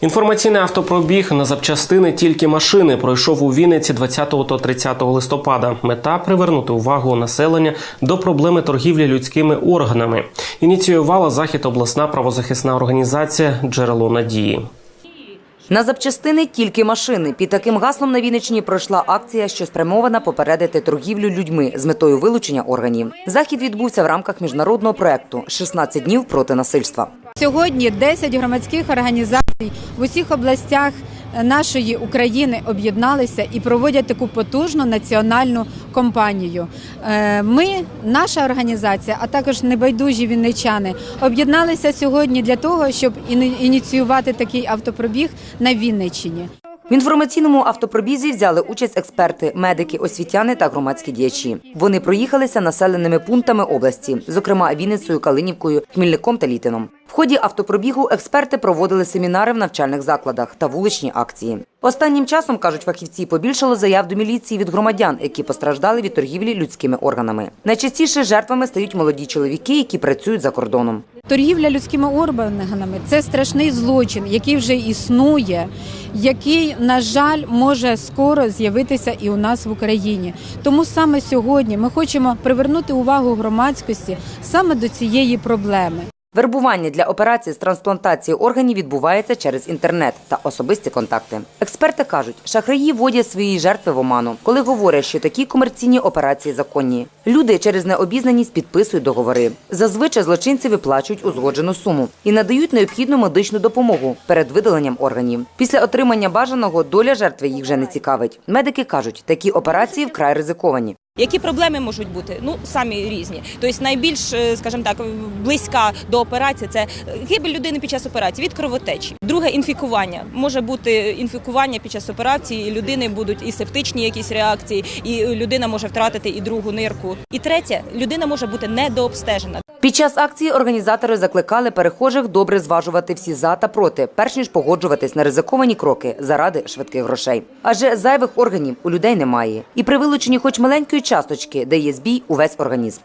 Інформаційний автопробіг на запчастини тільки машини пройшов у Вінниці 20 та 30 листопада. Мета привернути увагу населення до проблеми торгівлі людськими органами. Ініціювала захід обласна правозахисна організація Джерело надії. На запчастини тільки машини. Під таким гаслом на Вінниччині пройшла акція, що спрямована попередити торгівлю людьми з метою вилучення органів. Захід відбувся в рамках міжнародного проекту «16 днів проти насильства. Сьогодні 10 громадських організацій в усіх областях нашої України об'єдналися і проводять таку потужну національну кампанію. Е, Ми, наша організація, а також небайдужі вінничани, об'єдналися сьогодні для того, щоб іні- ініціювати такий автопробіг на Вінниччині. В інформаційному автопробізі взяли участь експерти, медики, освітяни та громадські діячі. Вони проїхалися населеними пунктами області, зокрема Вінницею, Калинівкою, Хмільником та Літином. В ході автопробігу експерти проводили семінари в навчальних закладах та вуличні акції. Останнім часом, кажуть фахівці, побільшало заяв до міліції від громадян, які постраждали від торгівлі людськими органами. Найчастіше жертвами стають молоді чоловіки, які працюють за кордоном. Торгівля людськими органами це страшний злочин, який вже існує, який, на жаль, може скоро з'явитися і у нас в Україні. Тому саме сьогодні ми хочемо привернути увагу громадськості саме до цієї проблеми. Вербування для операції з трансплантації органів відбувається через інтернет та особисті контакти. Експерти кажуть, шахраї вводять свої жертви в оману, коли говорять, що такі комерційні операції законні. Люди через необізнаність підписують договори. Зазвичай злочинці виплачують узгоджену суму і надають необхідну медичну допомогу перед видаленням органів. Після отримання бажаного доля жертви їх вже не цікавить. Медики кажуть, такі операції вкрай ризиковані. Які проблеми можуть бути? Ну самі різні. Тобто найбільш, е, скажімо так, близька до операції це гибель людини під час операції від кровотечі. Друге інфікування. Може бути інфікування під час операції, і людини будуть і септичні якісь реакції, і людина може втратити і другу нирку. І третє, людина може бути недообстежена. Під час акції організатори закликали перехожих добре зважувати всі за та проти, перш ніж погоджуватись на ризиковані кроки заради швидких грошей. Адже зайвих органів у людей немає. І при вилученні хоч маленької часточки дає збій увесь організм.